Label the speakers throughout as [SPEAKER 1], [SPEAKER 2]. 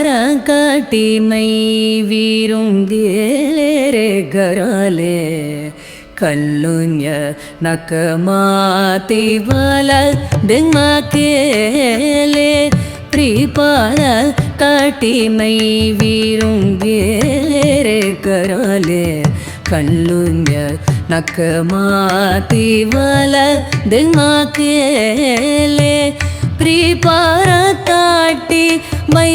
[SPEAKER 1] பரங்கட்டிமை வீருங்கிலேரே கராலே கல்லுஞ்ச நக்க மாத்தி வல திங்மாக்கேலே பிரிபார கட்டிமை வீருங்கிலேரே கராலே கல்லுஞ்ச நக்க மாத்தி வல திங்மாக்கேலே பிரிபார தாட்டி மை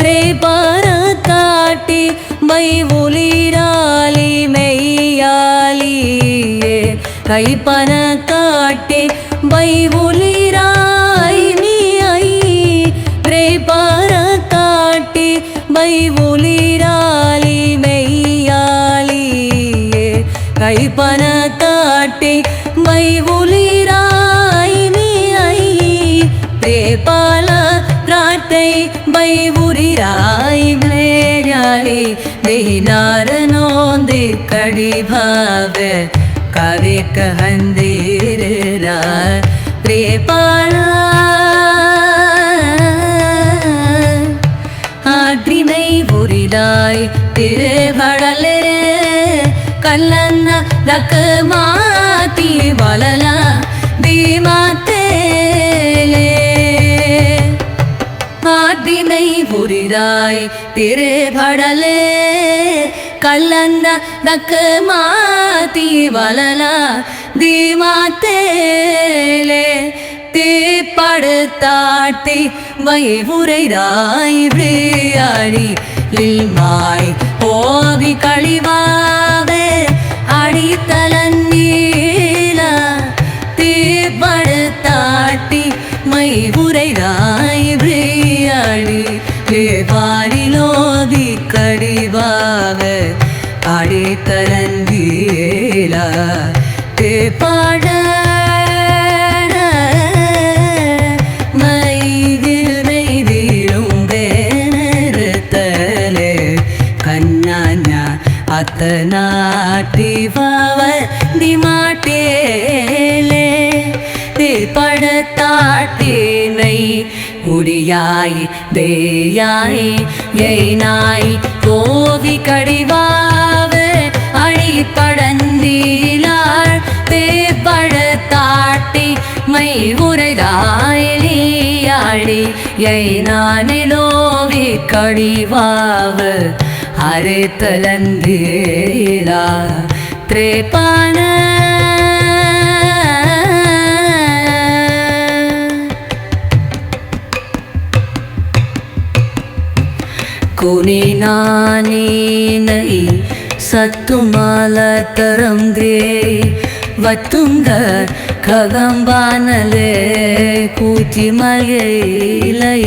[SPEAKER 1] ட்ரே பாரத்தாட்டி மை ஒளிராலி மெய்யாலியே. கைப்பன காட்டி மை ஒளிராய் நீ ஐ ட்ரே பாரத்தாட்டி மை ஒளிராலி மெய்யாலியே. கைப்பன காட்டி மை உளிராய் நீ தேபால பிரார்த்தை மை உரிராய் விளையாளி ದೇಹಿನಾರನೊಂದಿ ಕಡಿ ಭಾವ ಕವಿಕ ಹಂದಿರ ಪ್ರೇಪಾಳ ஆற்றினை உரிதாய் திருவடலிரு கல்லன்ன ரக்குமா மாத்தி வளலாம் தீமாத்தே. மாத்தினை புரிதாய் திருபடலே கல்லந்த தக்கு மாத்தி வளலா தீமாத்தேலே. தீப்படுத்தாட்டி வை உரைதாய் விளையாடி. லில்மாய் போதி கழிவாவே. மை உரைதாய் கடிவாக வாரிலோதி கடிவாக அடித்தலந்தீல தேப்பாட மைதில் மெய்திலும் வேனறுத்தலே கண்ணாஞ அத்தநாட்டி பவ திமாட்டேலே படத்தாட்டினை. முடியாய் தேயாய் எய்னாய் கோவி கடிவாவ அழிப்படந்தீலாள் தேப்படத்தாட்டி மை உரைதாயிலியாடி எய்னானிலோவி திரேபான அரைத்தலந்தீலா திரேப்பான குனினானீனை சத்துமால தரங்கே வத்துங்க ககம்பானலே கூச்சி மலையிலை